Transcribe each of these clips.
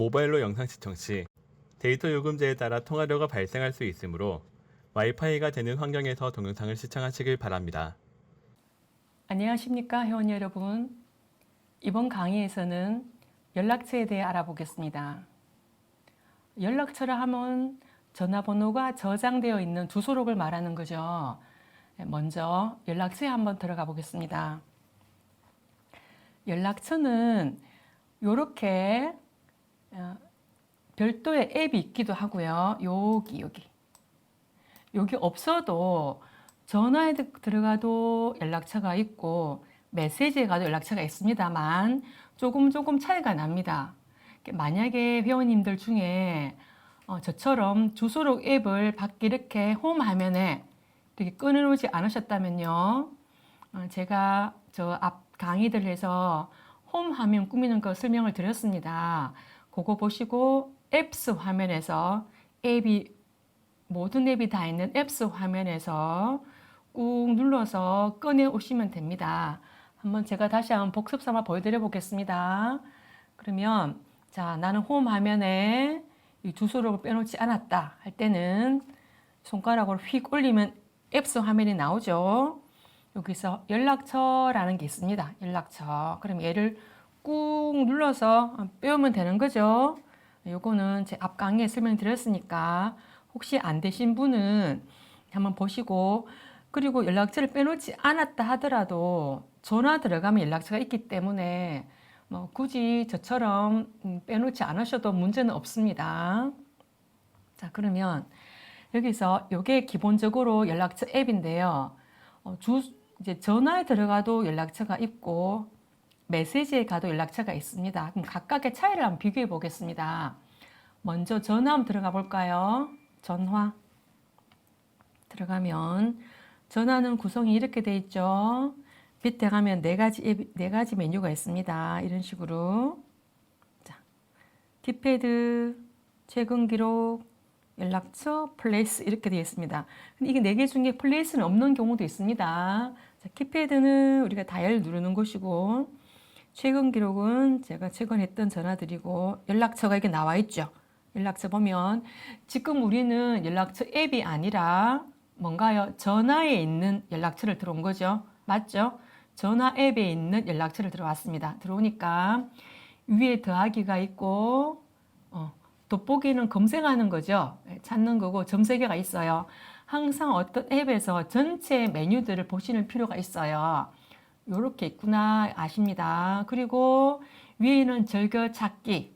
모바일로 영상 시청 시 데이터 요금제에 따라 통화료가 발생할 수 있으므로 와이파이가 되는 환경에서 동영상을 시청하시길 바랍니다. 안녕하십니까 회원 여러분. 이번 강의에서는 연락처에 대해 알아보겠습니다. 연락처라 하면 전화번호가 저장되어 있는 주소록을 말하는 거죠. 먼저 연락처에 한번 들어가 보겠습니다. 연락처는 이렇게 어, 별도의 앱이 있기도 하고요. 여기 여기 여기 없어도 전화에 드- 들어가도 연락처가 있고 메시지에 가도 연락처가 있습니다만 조금 조금 차이가 납니다. 만약에 회원님들 중에 어, 저처럼 주소록 앱을 밖에 이렇게 홈 화면에 이렇게 끊어놓지 않으셨다면요. 어, 제가 저 앞 강의들에서 홈 화면 꾸미는 거 설명을 드렸습니다. 그거 보시고 앱스 화면에서 앱이 모든 앱이 다 있는 앱스 화면에서 꾹 눌러서 꺼내 오시면 됩니다. 한번 제가 다시 한번 복습 삼아 보여드려 보겠습니다. 그러면 자 나는 홈 화면에 이 주소록을 빼놓지 않았다 할 때는 손가락으로 휙 올리면 앱스 화면이 나오죠. 여기서 연락처라는 게 있습니다. 연락처. 그럼 얘를 꾹 눌러서 빼오면 되는 거죠. 요거는 제 앞 강의에 설명드렸으니까 혹시 안 되신 분은 한번 보시고 그리고 연락처를 빼놓지 않았다 하더라도 전화 들어가면 연락처가 있기 때문에 뭐 굳이 저처럼 음, 빼놓지 않으셔도 문제는 없습니다. 자 그러면 여기서 이게 기본적으로 연락처 앱인데요. 어, 주 이제 전화에 들어가도 연락처가 있고 메시지에 가도 연락처가 있습니다. 그럼 각각의 차이를 한번 비교해 보겠습니다. 먼저 전화 한번 들어가 볼까요? 전화 들어가면 전화는 구성이 이렇게 돼 있죠. 밑에 가면 네 가지 앱- 네 가지 메뉴가 있습니다. 이런 식으로 자 뒷패드 최근 기록 연락처 플레이스 이렇게 되어 있습니다. 근데 이게 네 개 중에 플레이스는 없는 경우도 있습니다. 자, 키패드는 우리가 다이얼 누르는 곳이고 최근 기록은 제가 최근 했던 전화들이고 연락처가 이게 나와 있죠. 연락처 보면 지금 우리는 연락처 앱이 아니라 뭔가요? 전화에 있는 연락처를 들어온 거죠. 맞죠? 전화 앱에 있는 연락처를 들어왔습니다. 들어오니까 위에 더하기가 있고 어, 돋보기는 검색하는 거죠. 예, 찾는 거고 점세 개가 있어요. 항상 어떤 앱에서 전체 메뉴들을 보시는 필요가 있어요. 요렇게 있구나 아십니다. 그리고 위에는 절겨 찾기.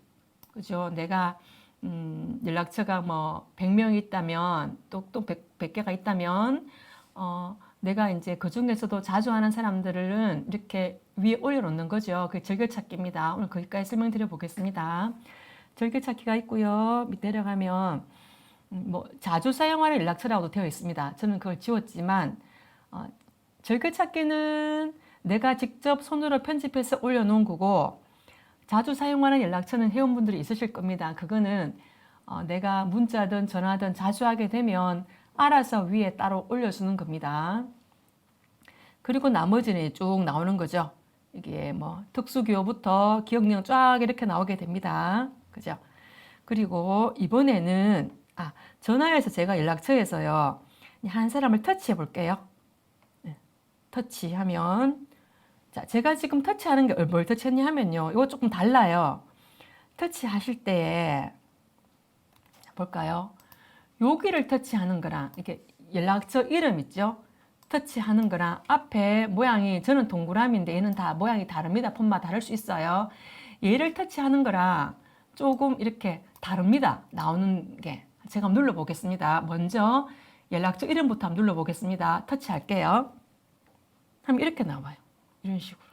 그죠? 내가 음, 연락처가 뭐 100명 있다면 또또 100, 100개가 있다면 어, 내가 이제 그 중에서도 자주 하는 사람들은 이렇게 위에 올려놓는 거죠. 그 절겨찾기입니다. 오늘 거기까지 설명드려 보겠습니다. 절겨찾기가 있고요. 밑 내려가면 음, 뭐 자주 사용하는 연락처라고도 되어 있습니다. 저는 그걸 지웠지만 어, 절겨찾기는 내가 직접 손으로 편집해서 올려놓은 거고 자주 사용하는 연락처는 회원분들이 있으실 겁니다. 그거는 어, 내가 문자든 전화든 자주 하게 되면 알아서 위에 따로 올려주는 겁니다. 그리고 나머지는 쭉 나오는 거죠. 이게 뭐 특수기호부터 기억령 쫙 이렇게 나오게 됩니다. 그죠? 그리고 이번에는 아 전화해서 제가 연락처에서요 한 사람을 터치해 볼게요. 네, 터치하면 자 제가 지금 터치하는 게 뭘 터치했냐 하면요 이거 조금 달라요. 터치하실 자, 볼까요? 여기를 터치하는 거랑 이렇게 연락처 이름 있죠? 터치하는 거랑 앞에 모양이 저는 동그라미인데 얘는 다 모양이 다릅니다. 폰마다 다를 수 있어요. 얘를 터치하는 거랑 조금 이렇게 다릅니다. 나오는 게. 제가 눌러보겠습니다. 먼저 연락처 이름부터 한번 눌러보겠습니다. 터치할게요. 하면 이렇게 나와요. 이런 식으로.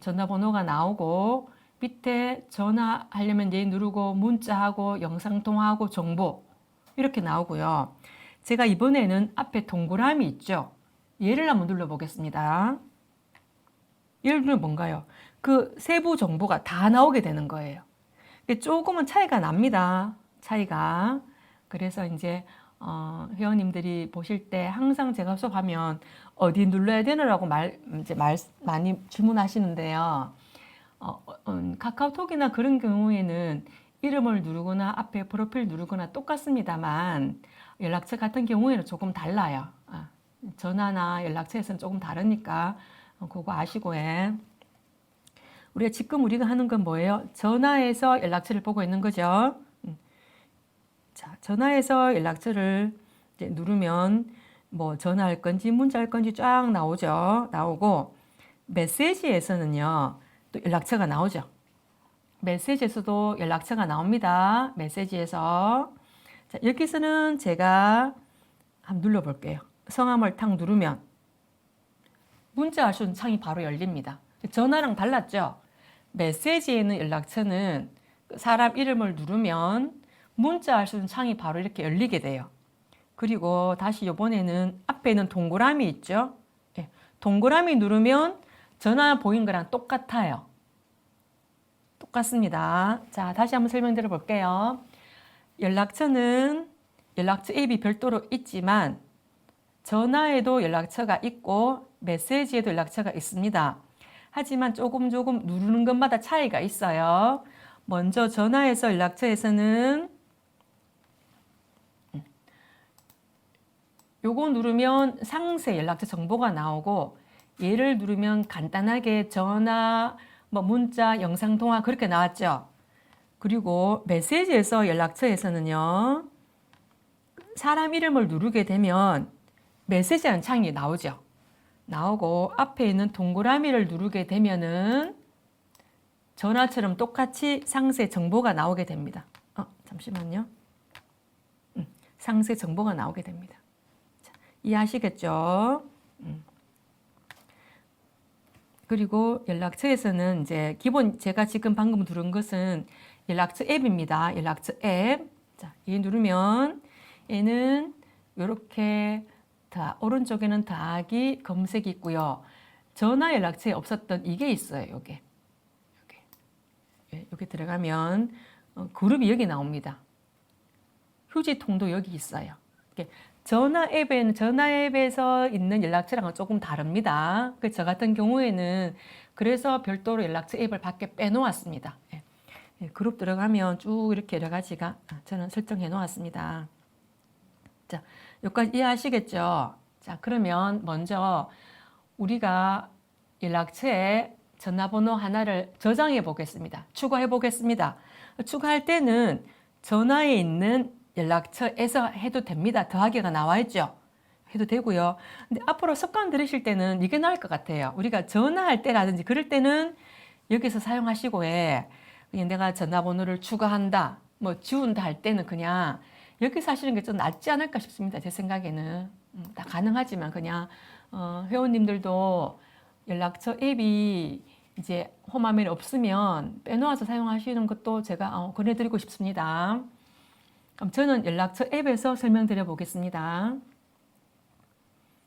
전화번호가 나오고 밑에 전화하려면 얘 누르고 문자하고 영상통화하고 정보 이렇게 나오고요. 제가 이번에는 앞에 동그라미 있죠. 얘를 한번 눌러보겠습니다. 얘를 누르면 뭔가요? 그 세부 정보가 다 나오게 되는 거예요. 조금은 차이가 납니다. 차이가. 그래서 이제 어, 회원님들이 보실 때 항상 제가 수업하면 어디 눌러야 되느라고 말 이제 말 많이 주문하시는데요. 어, 어, 음, 카카오톡이나 그런 경우에는 이름을 누르거나 앞에 프로필 누르거나 똑같습니다만 연락처 같은 경우에는 조금 달라요. 아, 전화나 연락처에서는 조금 다르니까 어, 그거 아시고 해. 우리가 지금 우리가 하는 건 뭐예요? 전화해서 연락처를 보고 있는 거죠. 음. 자, 전화해서 연락처를 누르면 뭐 전화할 건지 문자할 건지 쫙 나오죠. 나오고 메시지에서는요. 또 연락처가 나오죠. 메시지에서도 연락처가 나옵니다. 메시지에서. 자, 여기서는 제가 한번 눌러 볼게요. 성함을 탁 누르면 문자 하시는 창이 바로 열립니다. 전화랑 달랐죠? 메시지에는 연락처는 사람 이름을 누르면 문자 하시는 창이 바로 이렇게 열리게 돼요. 그리고 다시 이번에는 앞에는 동그라미 있죠? 예, 동그라미 누르면 전화 보인 거랑 똑같아요. 똑같습니다. 자, 다시 한번 설명드려 볼게요. 연락처는 연락처 앱이 별도로 있지만 전화에도 연락처가 있고 메시지에도 연락처가 있습니다. 하지만 조금 조금 누르는 것마다 차이가 있어요. 먼저 전화에서 연락처에서는 요거 누르면 상세 연락처 정보가 나오고 얘를 누르면 간단하게 전화, 뭐 문자, 영상 통화 그렇게 나왔죠. 그리고 메시지에서 연락처에서는요. 사람 이름을 누르게 되면 메시지라는 창이 나오죠. 나오고 앞에 있는 동그라미를 누르게 되면은 전화처럼 똑같이 상세 정보가 나오게 됩니다. 어, 잠시만요. 음, 상세 정보가 나오게 됩니다. 자, 이해하시겠죠? 음. 그리고 연락처에서는 이제 기본 제가 지금 방금 누른 것은 연락처 앱입니다. 연락처 앱. 자, 이 누르면 얘는 이렇게 다 오른쪽에는 더하기 검색이 있고요. 전화 연락처에 없었던 이게 있어요. 요게. 요게. 예, 여기 들어가면 어, 그룹이 여기 나옵니다. 휴지통도 여기 있어요. 전화 앱에는 전화 앱에서 있는 연락처랑은 조금 다릅니다. 그 저 같은 경우에는 그래서 별도로 연락처 앱을 밖에 빼놓았습니다. 예. 예, 그룹 들어가면 쭉 이렇게 여러 가지가 아, 저는 설정해 놓았습니다. 자, 여기까지 이해하시겠죠? 자, 그러면 먼저 우리가 연락처에 전화번호 하나를 저장해 보겠습니다. 추가해 보겠습니다. 추가할 때는 전화에 있는 연락처에서 해도 됩니다. 더하기가 나와 있죠. 해도 되고요. 근데 앞으로 습관 들으실 때는 이게 나을 것 같아요. 우리가 전화할 때라든지 그럴 때는 여기서 사용하시고 해. 그냥 내가 전화번호를 추가한다, 뭐 지운다 할 때는 그냥 여기서 하시는 게 좀 낫지 않을까 싶습니다. 제 생각에는. 음, 다 가능하지만 그냥 어, 회원님들도 연락처 앱이 이제 홈화면에 없으면 빼놓아서 사용하시는 것도 제가 어, 권해드리고 싶습니다. 그럼 저는 연락처 앱에서 설명드려 보겠습니다.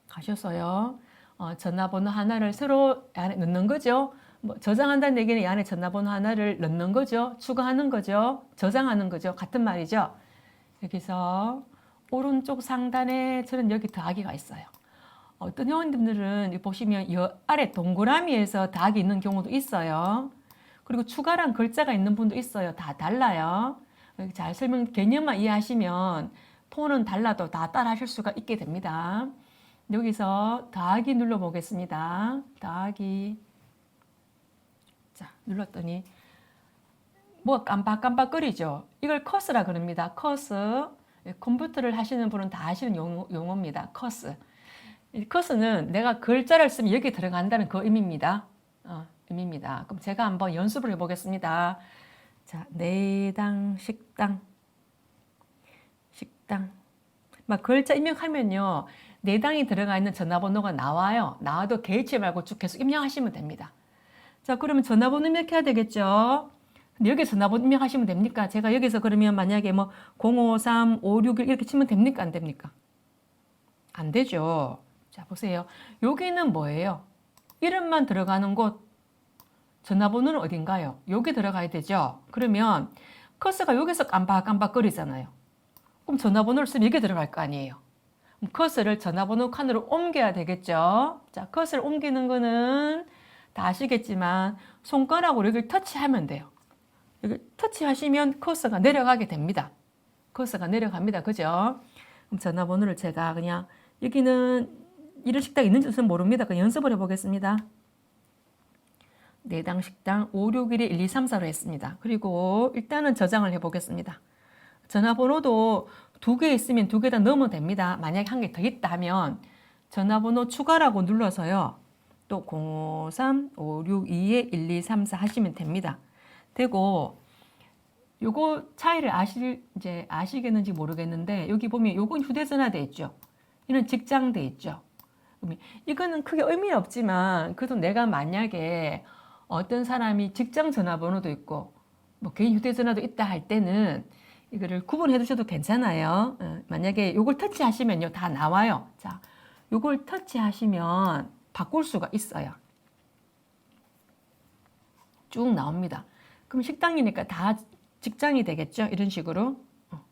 가셨어요. 어, 전화번호 하나를 새로 안에 넣는 거죠. 뭐 저장한다는 얘기는 이 안에 전화번호 하나를 넣는 거죠. 추가하는 거죠. 저장하는 거죠. 같은 말이죠. 여기서 오른쪽 상단에 저는 여기 더하기가 있어요. 어떤 회원님들은 보시면 이 아래 동그라미에서 더하기 있는 경우도 있어요. 그리고 추가란 글자가 있는 분도 있어요. 다 달라요. 잘 설명 개념만 이해하시면 톤은 달라도 다 따라 하실 수가 있게 됩니다. 여기서 더하기 눌러 보겠습니다. 더하기 자 눌렀더니 뭐 깜빡깜빡거리죠. 이걸 커스라 그럽니다. 커스 예, 컴퓨터를 하시는 분은 다 아시는 용어, 용어입니다. 커스 이 커스는 내가 글자를 쓰면 여기 들어간다는 그 의미입니다. 어, 의미입니다. 그럼 제가 한번 연습을 해보겠습니다. 자, 내당 식당 식당 막 글자 입력하면요 내당이 들어가 있는 전화번호가 나와요. 나와도 개의치 말고 쭉 계속 입력하시면 됩니다. 자, 그러면 전화번호 입력해야 되겠죠? 여기 전화번호 입력하시면 됩니까? 제가 여기서 그러면 만약에 뭐 053, 561 이렇게 치면 됩니까? 안 됩니까? 안 되죠. 자, 보세요. 여기는 뭐예요? 이름만 들어가는 곳, 전화번호는 어딘가요? 여기 들어가야 되죠? 그러면 커서가 여기서 깜빡깜빡거리잖아요. 그럼 전화번호를 쓰면 여기 들어갈 거 아니에요? 커서를 전화번호 칸으로 옮겨야 되겠죠? 자, 커서를 옮기는 거는 다 아시겠지만 손가락으로 여기를 터치하면 돼요. 여기 터치하시면 커서가 내려가게 됩니다. 커서가 내려갑니다. 그죠? 그럼 전화번호를 제가 그냥 여기는 이런 식당 있는지 는 모릅니다. 그냥 연습을 해보겠습니다. 내당 식당 561에 1234로 했습니다. 그리고 일단은 저장을 해보겠습니다. 전화번호도 두 개 있으면 두 개 다 넣으면 됩니다. 만약에 한 개 더 있다 하면 전화번호 추가라고 눌러서요. 또053 562에 1234 하시면 됩니다. 되고 요거 차이를 아실 이제 아시겠는지 모르겠는데 여기 보면 요건 휴대전화 돼 있죠. 이는 직장 돼 있죠. 이거는 크게 의미는 없지만 그래도 내가 만약에 어떤 사람이 직장 전화번호도 있고 뭐 개인 휴대전화도 있다 할 때는 이거를 구분해 두셔도 괜찮아요. 어, 만약에 요걸 터치하시면요 다 나와요. 자, 요걸 터치하시면 바꿀 수가 있어요. 쭉 나옵니다. 그럼 식당이니까 다 직장이 되겠죠? 이런 식으로. 어.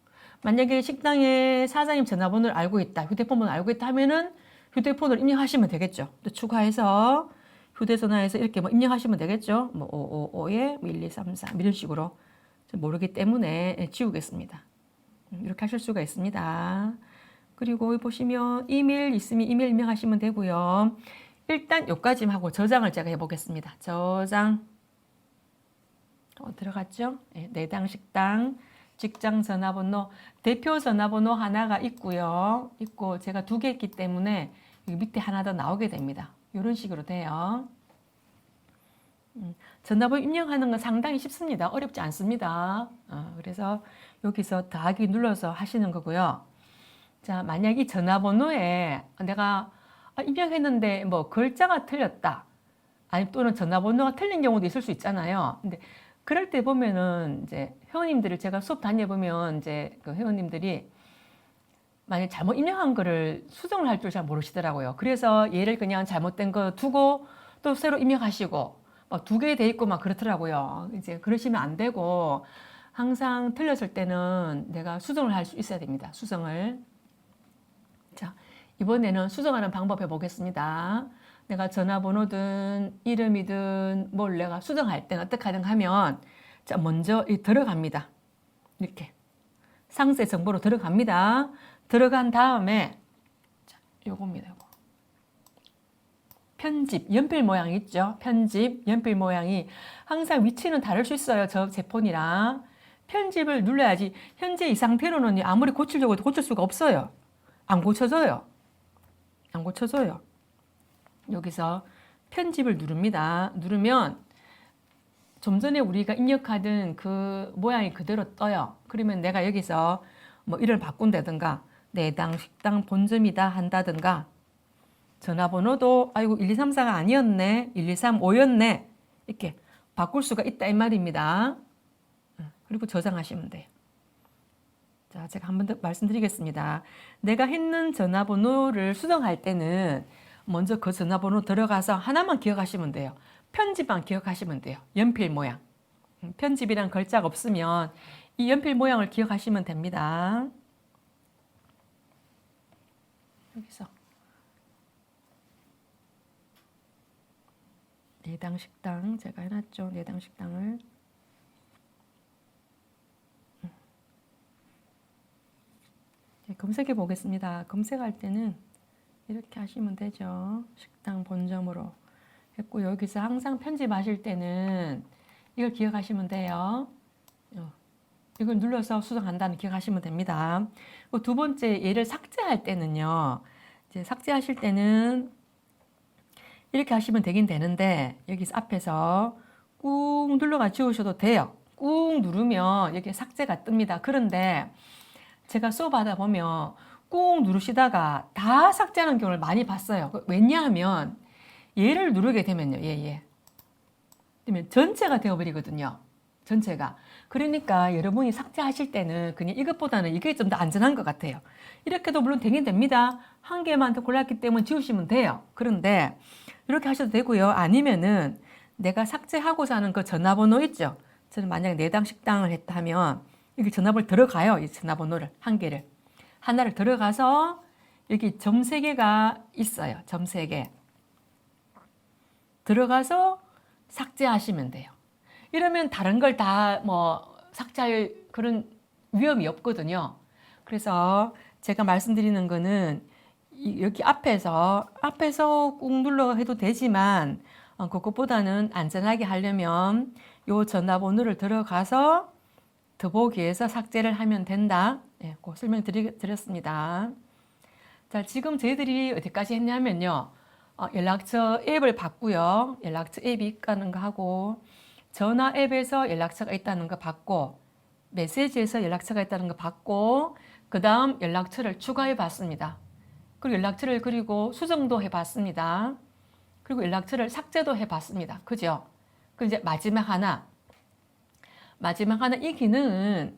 만약에 식당에 사장님 전화번호를 알고 있다, 휴대폰 번호 알고 있다 하면은 휴대폰을 입력하시면 되겠죠. 또 추가해서 휴대전화에서 이렇게 뭐 입력하시면 되겠죠. 뭐 555에 1233 이런 식으로 모르기 때문에 지우겠습니다. 음, 이렇게 하실 수가 있습니다. 그리고 보시면 이메일 있으면 이메일 입력하시면 되고요. 일단 여기까지만 하고 저장을 제가 해보겠습니다. 저장. 어, 들어갔죠? 네, 내당 식당, 직장 전화번호, 대표 전화번호 하나가 있고요. 있고 제가 두 개 있기 때문에 밑에 하나 더 나오게 됩니다. 이런 식으로 돼요. 음, 전화번호 입력하는 건 상당히 쉽습니다. 어렵지 않습니다. 어, 그래서 여기서 더하기 눌러서 하시는 거고요. 자, 만약 이 전화번호에 내가 아, 입력했는데 뭐 글자가 틀렸다. 아니 또는 전화번호가 틀린 경우도 있을 수 있잖아요. 근데 그럴 때 보면은 이제 회원님들을 제가 수업 다녀보면 이제 그 회원님들이 만약 잘못 입력한 거를 수정을 할 줄 잘 모르시더라고요. 그래서 얘를 그냥 잘못된 거 두고 또 새로 입력하시고 막두개 돼 있고 막 그렇더라고요. 이제 그러시면 안 되고 항상 틀렸을 때는 내가 수정을 할 수 있어야 됩니다. 수정을. 자, 이번에는 수정하는 방법 해보겠습니다. 내가 전화번호든 이름이든 뭘 내가 수정할 때는 어떻게 하든 하면 자, 먼저 이 들어갑니다. 이렇게. 상세 정보로 들어갑니다. 들어간 다음에 자, 요겁니다. 요거. 편집, 연필 모양 있죠? 편집, 연필 모양이 항상 위치는 다를 수 있어요. 저 제 폰이랑. 편집을 눌러야지 현재 이 상태로는 아무리 고치려고 해도 고칠 수가 없어요. 안 고쳐져요. 안 고쳐져요. 여기서 편집을 누릅니다. 누르면 좀 전에 우리가 입력하던 그 모양이 그대로 떠요. 그러면 내가 여기서 뭐 이를 바꾼다든가 내당 식당 본점이다 한다든가 전화번호도 아이고 1234가 아니었네 1235였네 이렇게 바꿀 수가 있다 이 말입니다. 그리고 저장하시면 돼요. 자, 제가 한 번 더 말씀드리겠습니다. 내가 했는 전화번호를 수정할 때는 먼저 그 전화번호 들어가서 하나만 기억하시면 돼요. 편집만 기억하시면 돼요. 연필 모양. 음, 편집이란 글자가 없으면 이 연필 모양을 기억하시면 됩니다. 여기서 내당 식당 제가 해놨죠. 내당 식당을 네, 검색해 보겠습니다. 검색할 때는 이렇게 하시면 되죠. 식당 본점으로 했고 여기서 항상 편집하실 때는 이걸 기억하시면 돼요. 어, 이걸 눌러서 수정한다는 기억하시면 됩니다. 두 번째 얘를 삭제할 때는요. 이제 삭제하실 때는 이렇게 하시면 되긴 되는데 여기서 앞에서 꾹 눌러가 지우셔도 돼요. 꾹 누르면 여기 삭제가 뜹니다. 그런데 제가 수업하다 보면 꾹 누르시다가 다 삭제하는 경우를 많이 봤어요. 왜냐하면 얘를 누르게 되면요. 얘, 얘. 그러면 전체가 되어버리거든요. 전체가. 그러니까 여러분이 삭제하실 때는 그냥 이것보다는 이게 좀 더 안전한 것 같아요. 이렇게도 물론 되긴 됩니다. 한 개만 더 골랐기 때문에 지우시면 돼요. 그런데 이렇게 하셔도 되고요. 아니면은 내가 삭제하고자 하는 그 전화번호 있죠. 저는 만약에 내당 식당을 했다 하면 여기 전화번호 들어가요. 이 전화번호를 한 개를. 하나를 들어가서 여기 점 세 개가 있어요. 점 세 개. 들어가서 삭제하시면 돼요. 이러면 다른 걸 다 뭐 삭제할 그런 위험이 없거든요. 그래서 제가 말씀드리는 거는 이- 여기 앞에서 앞에서 꾹 눌러 해도 되지만 어, 그것보다는 안전하게 하려면 요 전화번호를 들어가서 더보기에서 삭제를 하면 된다. 예, 그 설명 드리, 드렸습니다. 자, 지금 저희들이 어디까지 했냐면요. 어, 연락처 앱을 받고요. 연락처 앱이 있다는 거 하고 전화 앱에서 연락처가 있다는 거 받고 메시지에서 연락처가 있다는 거 받고 그 다음 연락처를 추가해 봤습니다. 그리고 연락처를 그리고 수정도 해 봤습니다. 그리고 연락처를 삭제도 해 봤습니다. 그죠? 그 이제 마지막 하나. 마지막 하나 이 기능은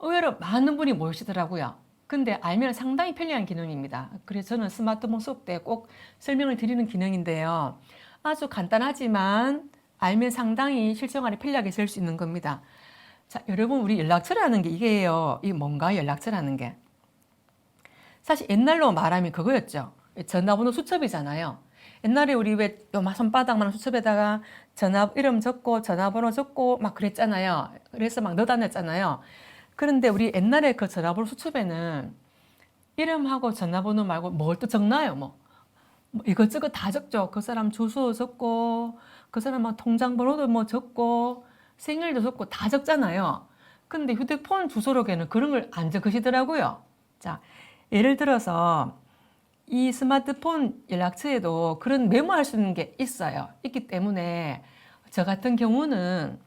의외로 많은 분이 모르시더라고요. 근데 알면 상당히 편리한 기능입니다. 그래서 저는 스마트폰 수업 때 꼭 설명을 드리는 기능인데요. 아주 간단하지만 알면 상당히 실생활에 편리하게 쓸 수 있는 겁니다. 자, 여러분 우리 연락처라는 게 이게요. 이 뭔가 연락처라는 게. 사실 옛날로 말하면 그거였죠. 전화번호 수첩이잖아요. 옛날에 우리 왜 손바닥만 수첩에다가 전화 이름 적고 전화번호 적고 막 그랬잖아요. 그래서 막 넣어다녔잖아요. 그런데 우리 옛날에 그 전화번호 수첩에는 이름하고 전화번호 말고 뭘 또 적나요? 뭐, 뭐 이것저것 다 적죠. 그 사람 주소 적고 그 사람 막 통장 번호도 뭐 적고 생일도 적고 다 적잖아요. 근데 휴대폰 주소록에는 그런 걸 안 적으시더라고요. 자, 예를 들어서 이 스마트폰 연락처에도 그런 메모할 수 있는 게 있어요. 있기 때문에 저 같은 경우는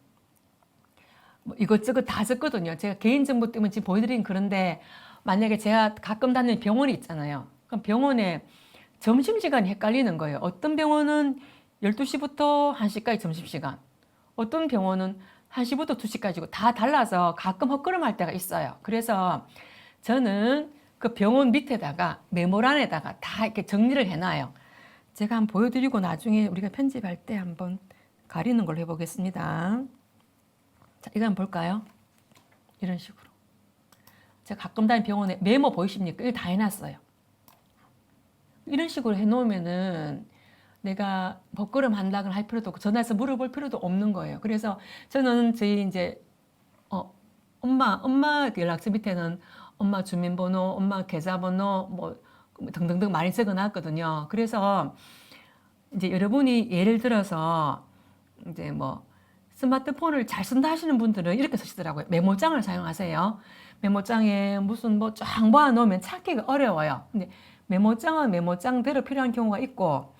뭐 이것저것 다 적거든요. 제가 개인정보 때문에 지금 보여드린 그런데 만약에 제가 가끔 다니는 병원이 있잖아요. 그럼 병원에 점심시간이 헷갈리는 거예요. 어떤 병원은 12시부터 1시까지 점심시간, 어떤 병원은 1시부터 2시까지고 다 달라서 가끔 헛걸음할 때가 있어요. 그래서 저는 그 병원 밑에다가 메모란에다가 다 이렇게 정리를 해놔요. 제가 한번 보여드리고 나중에 우리가 편집할 때 한번 가리는 걸로 해보겠습니다. 자, 이거 한번 볼까요? 이런 식으로. 제가 가끔 다니는 병원에 메모 보이십니까? 이거 다 해놨어요. 이런 식으로 해놓으면은 내가 먹거름 한다거나 할 필요도 없고 전화해서 물어볼 필요도 없는 거예요. 그래서 저는 저희 이제 어, 엄마 엄마 연락처 밑에는 엄마 주민번호, 엄마 계좌번호 뭐 등등등 많이 적어놨거든요. 그래서 이제 여러분이 예를 들어서 이제 뭐 스마트폰을 잘 쓴다 하시는 분들은 이렇게 쓰시더라고요. 메모장을 사용하세요. 메모장에 무슨 뭐 쫙 모아놓으면 찾기가 어려워요. 근데 메모장은 메모장대로 필요한 경우가 있고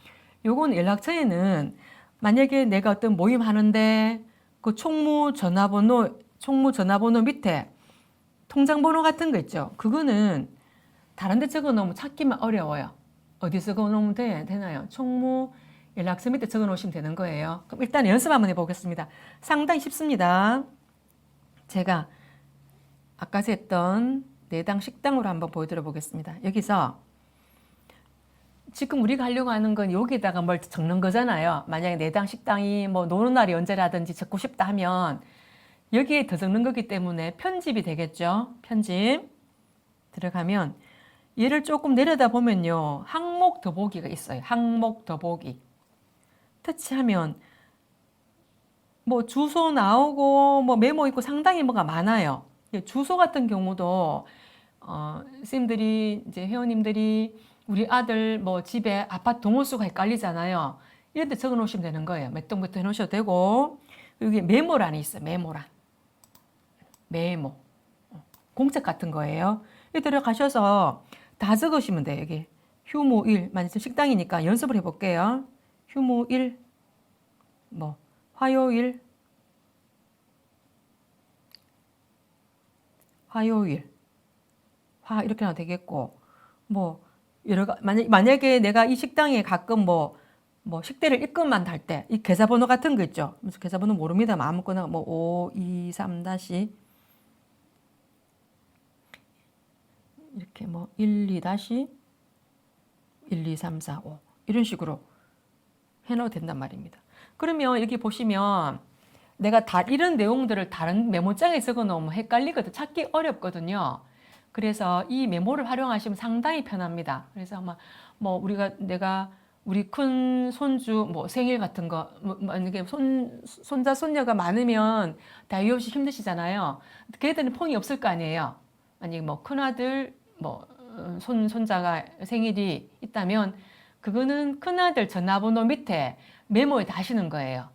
요건 연락처에는 만약에 내가 어떤 모임 하는데 그 총무 전화번호, 총무 전화번호 밑에 통장번호 같은 거 있죠. 그거는 다른 데 적어 놓으면 찾기만 어려워요. 어디 적어 놓으면 돼, 되나요? 총무 연락처 밑에 적어 놓으시면 되는 거예요. 그럼 일단 연습 한번 해보겠습니다. 상당히 쉽습니다. 제가 아까 했던 내당 식당으로 한번 보여드려 보겠습니다. 여기서 지금 우리가 하려고 하는 건 여기다가 뭘 적는 거잖아요. 만약에 내당 식당이 뭐 노는 날이 언제라든지 적고 싶다 하면 여기에 더 적는 거기 때문에 편집이 되겠죠. 편집. 들어가면 얘를 조금 내려다 보면요. 항목 더보기가 있어요. 항목 더보기. 터치하면 뭐 주소 나오고 뭐 메모 있고 상당히 뭐가 많아요. 주소 같은 경우도 어, 선생님들이 이제 회원님들이 우리 아들 뭐 집에 아파트 동호수가 헷갈리잖아요. 이런 데 적어 놓으시면 되는 거예요. 몇동몇동 해놓으셔도 되고 여기 메모란이 있어요. 메모란. 메모. 공책 같은 거예요. 여기 들어가셔서 다 적으시면 돼요. 여기 휴무 일 만약 지금 식당이니까 연습을 해볼게요. 휴무 일, 뭐 화요일, 화요일, 화 이렇게 나도 되겠고 뭐 여러 가 만약 만약에 내가 이 식당에 가끔 뭐 뭐 식대를 입금만 할 때 이 계좌번호 같은 거 있죠. 계좌번호 모릅니다. 아무거나 뭐 5, 2, 3 다시 이렇게 뭐 1, 2 다시 1, 2, 3, 4, 5 이런 식으로 해놓어도 된단 말입니다. 그러면 여기 보시면 내가 다 이런 내용들을 다른 메모장에 적어 놓으면 헷갈리거든. 찾기 어렵거든요. 그래서 이 메모를 활용하시면 상당히 편합니다. 그래서 아마 뭐 우리가 내가 우리 큰 손주 뭐 생일 같은 거 뭐, 만약에 손 손자 손녀가 많으면 다 이유 없이 힘드시잖아요. 걔들은 폰이 없을 거 아니에요. 만약에 뭐 큰 아들 뭐 손 손자가 생일이 있다면 그거는 큰 아들 전화번호 밑에 메모에 다시는 거예요.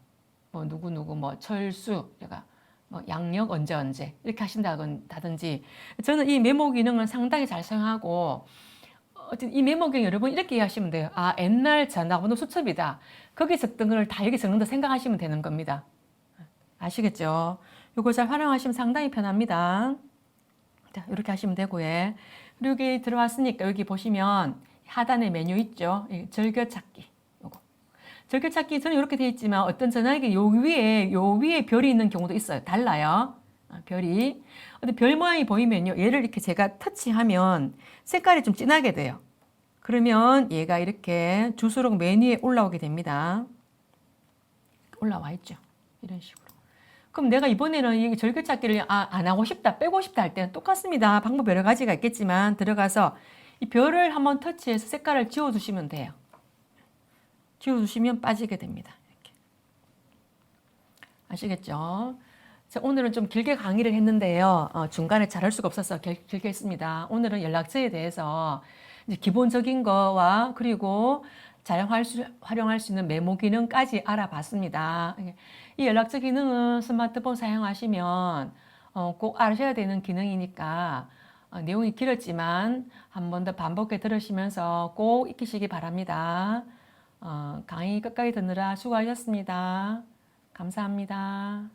뭐 누구 누구 뭐 철수 제가 뭐 양력 언제 언제 이렇게 하신다든지 저는 이 메모 기능을 상당히 잘 사용하고 어쨌든 이 메모 기능 여러분 이렇게 이해하시면 돼요. 아 옛날 전화번호 수첩이다. 거기 적던 걸 다 여기 적는다 생각하시면 되는 겁니다. 아시겠죠? 이거 잘 활용하시면 상당히 편합니다. 자, 이렇게 하시면 되고요. 그리고 여기 들어왔으니까 여기 보시면 하단에 메뉴 있죠? 이 즐겨찾기. 저는 이렇게 되어 있지만 어떤 전화기 요 위에 요 위에 별이 있는 경우도 있어요. 달라요. 아, 별이. 근데 별 모양이 보이면요. 얘를 이렇게 제가 터치하면 색깔이 좀 진하게 돼요. 그러면 얘가 이렇게 주소록 메뉴에 올라오게 됩니다. 올라와 있죠. 이런 식으로. 그럼 내가 이번에는 이 절규찾기를 아, 안 하고 싶다, 빼고 싶다 할 때는 똑같습니다. 방법 여러 가지가 있겠지만 들어가서 이 별을 한번 터치해서 색깔을 지워주시면 돼요. 지워주시면 빠지게 됩니다. 이렇게. 아시겠죠? 자, 오늘은 좀 길게 강의를 했는데요. 어, 중간에 잘할 수가 없어서 길, 길게 했습니다. 오늘은 연락처에 대해서 기본적인 거와 그리고 잘 활용할 수 있는 메모 기능까지 알아봤습니다. 이 연락처 기능은 스마트폰 사용하시면 어, 꼭 아셔야 되는 기능이니까 어, 내용이 길었지만 한 번 더 반복해 들으시면서 꼭 익히시기 바랍니다. 어, 강의 끝까지 듣느라 수고하셨습니다. 감사합니다.